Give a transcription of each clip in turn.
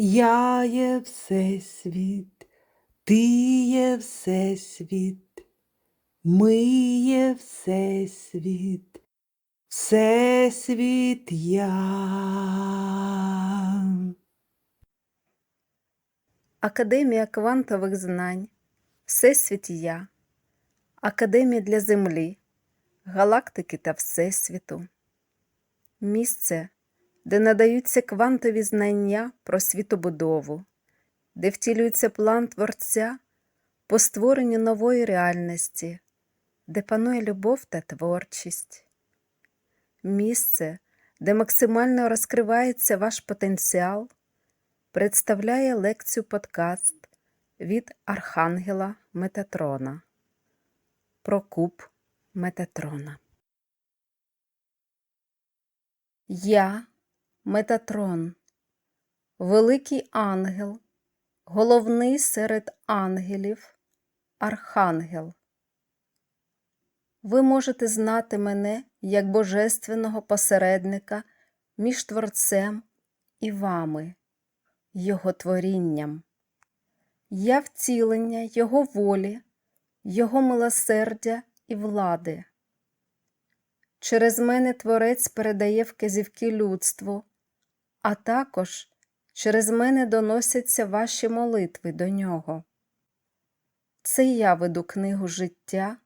Я є Всесвіт, ти є Всесвіт, ми є Всесвіт, Всесвіт я. Академія квантових знань, Всесвіт Я, Академія для Землі, Галактики та Всесвіту. Місце, де надаються квантові знання про світобудову, де втілюється план Творця по створенню нової реальності, де панує любов та творчість. Місце, де максимально розкривається ваш потенціал представляє лекцію подкаст від Архангела Метатрона про куб Метатрона. Я Метатрон, великий ангел, головний серед ангелів, Архангел. Ви можете знати мене як божественного посередника між Творцем і вами його творінням. Я втілення Його волі, Його милосердя і влади. Через мене Творець передає вказівки людству, а також через мене доносяться ваші молитви до нього. Це я веду книгу життя,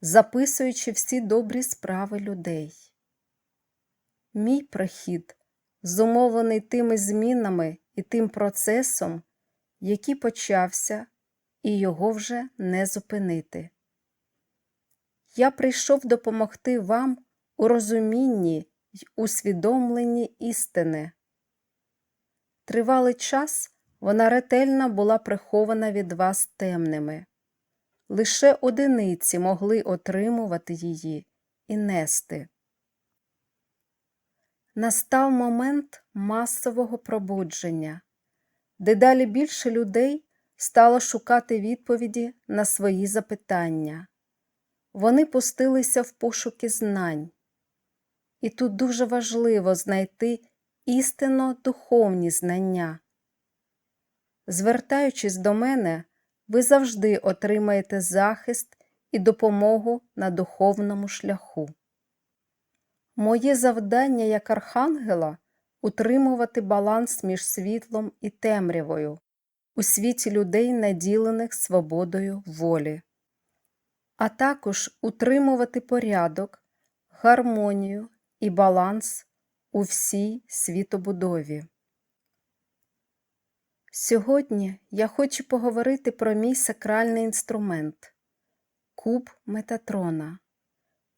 записуючи всі добрі справи людей. Мій прихід зумовлений тими змінами і тим процесом, який почався, і його вже не зупинити. Я прийшов допомогти вам у розумінні й усвідомленні істини. Тривалий час вона ретельно була прихована від вас темними. Лише одиниці могли отримувати її і нести. Настав момент масового пробудження, дедалі більше людей стало шукати відповіді на свої запитання. Вони пустилися в пошуки знань. І тут дуже важливо знайти істинно духовні знання. Звертаючись до мене, ви завжди отримаєте захист і допомогу на духовному шляху. Моє завдання як архангела утримувати баланс між світлом і темрявою у світі людей, наділених свободою волі, а також утримувати порядок, гармонію і баланс у всій світобудові. Сьогодні я хочу поговорити про мій сакральний інструмент куб Метатрона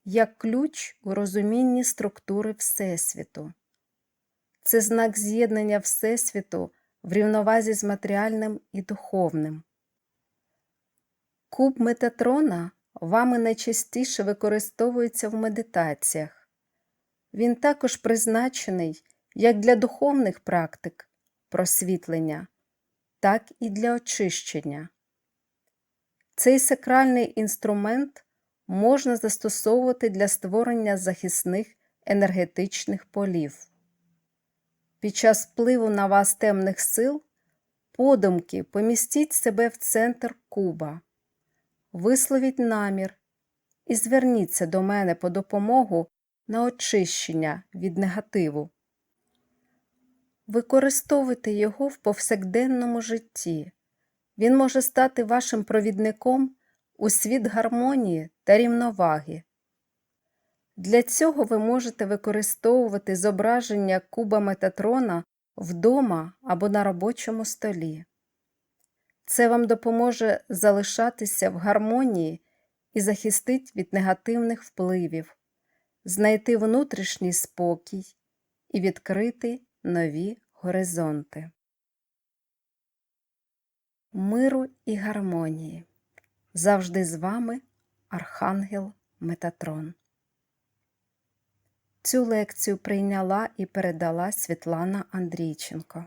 як ключ у розумінні структури Всесвіту. Це знак з'єднання Всесвіту в рівновазі з матеріальним і духовним. Куб Метатрона вами найчастіше використовується в медитаціях. Він також призначений як для духовних практик просвітлення, так і для очищення. Цей сакральний інструмент можна застосовувати для створення захисних енергетичних полів. Під час впливу на вас темних сил подумки помістіть себе в центр куба, висловіть намір і зверніться до мене по допомогу на очищення від негативу. Використовуйте його в повсякденному житті. Він може стати вашим провідником у світ гармонії та рівноваги. Для цього ви можете використовувати зображення куба Метатрона вдома або на робочому столі. Це вам допоможе залишатися в гармонії і захистить від негативних впливів, знайти внутрішній спокій і відкрити нові горизонти. Миру і гармонії. Завжди з вами Архангел Метатрон. Цю лекцію прийняла і передала Світлана Андрійченко.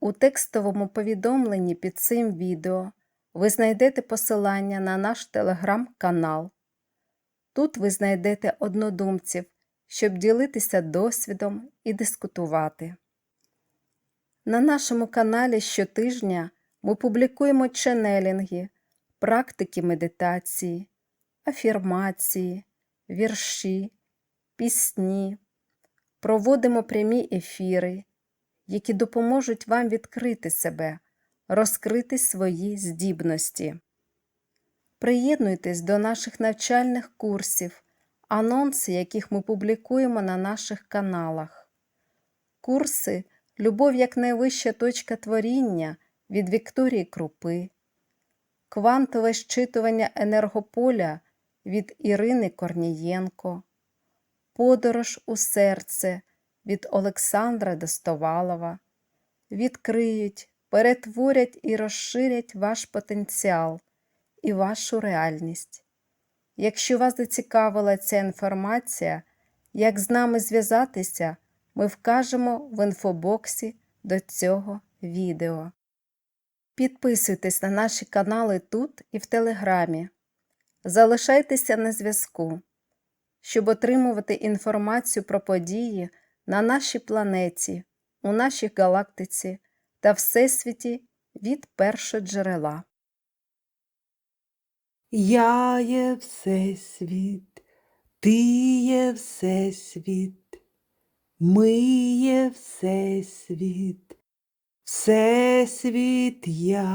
У текстовому повідомленні під цим відео ви знайдете посилання на наш телеграм-канал. Тут ви знайдете однодумців, щоб ділитися досвідом і дискутувати. На нашому каналі щотижня ми публікуємо ченелінги, практики медитації, афірмації, вірші, пісні, проводимо прямі ефіри, які допоможуть вам відкрити себе, розкрити свої здібності. Приєднуйтесь до наших навчальних курсів, анонси яких ми публікуємо на наших каналах. Курси Любов як найвища точка творіння від Вікторії Крупи, Квантове щитування енергополя від Ірини Корнієнко, Подорож у серце від Олександра Достовалова відкриють, перетворять і розширять ваш потенціал і вашу реальність. Якщо вас зацікавила ця інформація, як з нами зв'язатися, ми вкажемо в інфобоксі до цього відео. Підписуйтесь на наші канали тут і в Телеграмі. Залишайтеся на зв'язку, щоб отримувати інформацію про події на нашій планеті, у нашій галактиці та Всесвіті від першоджерела. Я є Всесвіт, ти є Всесвіт, ми є Всесвіт, Всесвіт я.